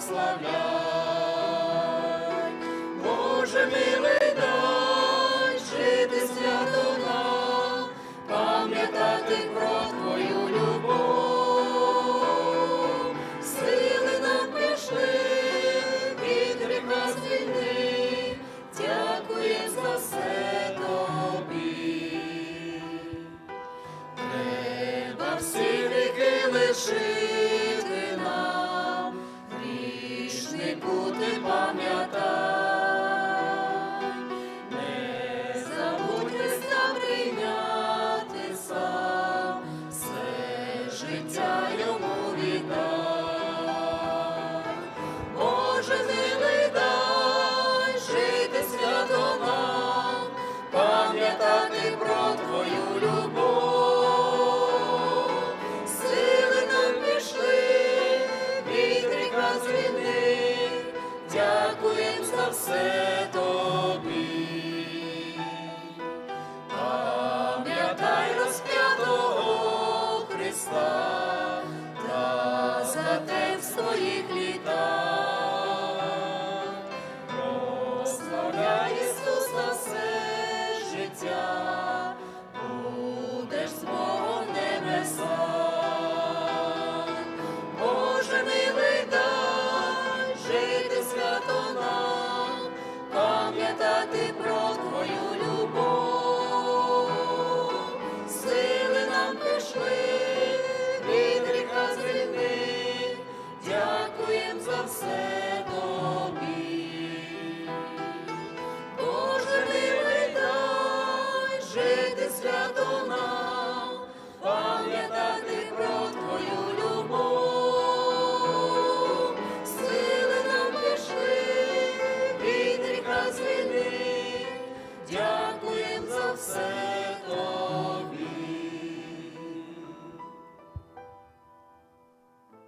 прославляй, Боже милий дай жити свято пам'ятати про Твою любов, сили нам пішли, від гріха звільни, дякує за все тобі. Треба всі все тобі. Пам'ятай розп'ятого Христа, та за те в своїх літах. Пам'ятати про Твою любов. Сили нам пішли, від гріха звільни, дякуєм за все тобі. Боже милий, жити свято нам, say.